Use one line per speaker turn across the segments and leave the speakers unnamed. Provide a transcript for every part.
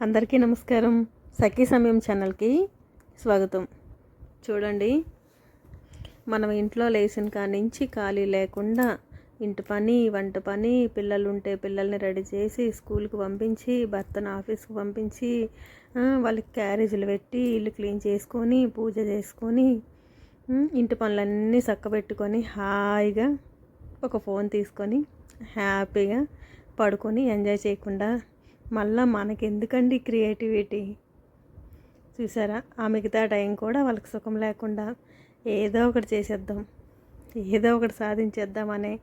అందరికీ నమస్కారం. సఖీ సమయం ఛానల్కి స్వాగతం. చూడండి మనం ఇంట్లో లేచిన కాడి నుంచి ఖాళీ లేకుండా ఇంటి పని వంట పని పిల్లలు ఉంటే పిల్లల్ని రెడీ చేసి స్కూల్కి పంపించి భర్తను ఆఫీస్కి పంపించి వాళ్ళకి క్యారేజీలు పెట్టి ఇల్లు క్లీన్ చేసుకొని పూజ చేసుకొని ఇంటి పనులన్నీ చక్కబెట్టుకొని హాయిగా ఒక ఫోన్ తీసుకొని హ్యాపీగా పడుకొని ఎంజాయ్ చేయకుండా మళ్ళా మనకెందుకండి క్రియేటివిటీ? చూసారా? ఆ మిగతా టైం కూడా వాళ్ళకి సుఖం లేకుండా ఏదో ఒకటి చేసేద్దాం ఏదో ఒకటి సాధించేద్దామనే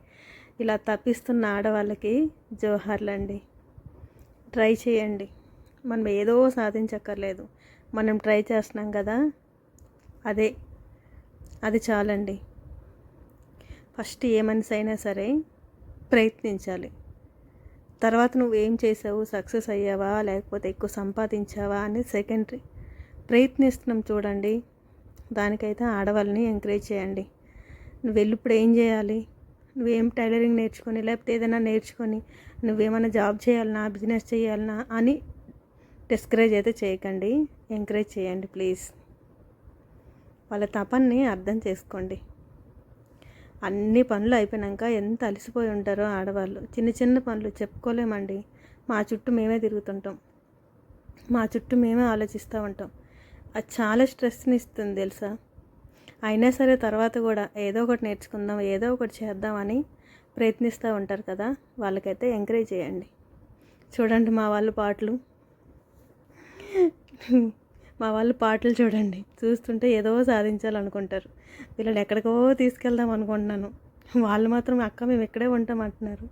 ఇలా తప్పిస్తున్న ఆడవాళ్ళకి జోహార్లండి. ట్రై చేయండి. మనం ఏదో సాధించక్కర్లేదు. మనం ట్రై చేస్తున్నాం కదా? అదే. అది చాలండి. ఫస్ట్ ఏ మనిషి అయినా సరే ప్రయత్నించాలి. తర్వాత నువ్వు ఏం చేసావు? సక్సెస్ అయ్యావా? లేకపోతే ఎక్కువ సంపాదించావా? అనేది సెకండరీ ప్రయత్నిస్తున్నాం చూడండి. దానికైతే ఆడవాళ్ళని ఎంకరేజ్ చేయండి. నువ్వు వెళ్ళి ఇప్పుడు ఏం చేయాలి? నువ్వేం టైలరింగ్ నేర్చుకొని లేకపోతే ఏదైనా నేర్చుకొని నువ్వేమైనా జాబ్ చేయాలన్నా బిజినెస్ చేయాలన్నా అని డిస్కరేజ్ అయితే చేయకండి. ఎంకరేజ్ చేయండి ప్లీజ్. వాళ్ళ తపన్ని అర్థం చేసుకోండి. అన్ని పనులు అయిపోయినాక ఎంత అలసిపోయి ఉంటారో ఆడవాళ్ళు. చిన్న చిన్న పనులు చెప్పుకోలేమండి. మా చుట్టూ మేమే తిరుగుతుంటాం. మా చుట్టూ మేమే ఆలోచిస్తూ ఉంటాం. అది చాలా స్ట్రెస్ని ఇస్తుంది తెలుసా? అయినా సరే తర్వాత కూడా ఏదో ఒకటి నేర్చుకుందాం ఏదో ఒకటి చేద్దామని ప్రయత్నిస్తూ ఉంటారు కదా? వాళ్ళకైతే ఎంకరేజ్ చేయండి. చూడండి మా వాళ్ళు పాటలు. మా వాళ్ళు పాటలు చూడండి. చూస్తుంటే ఏదో సాధించాలనుకుంటారు. వీళ్ళని ఎక్కడికో తీసుకెళ్దాం అనుకుంటున్నాను. వాళ్ళు మాత్రం అక్క మేము ఇక్కడే ఉంటాం అంటున్నారు.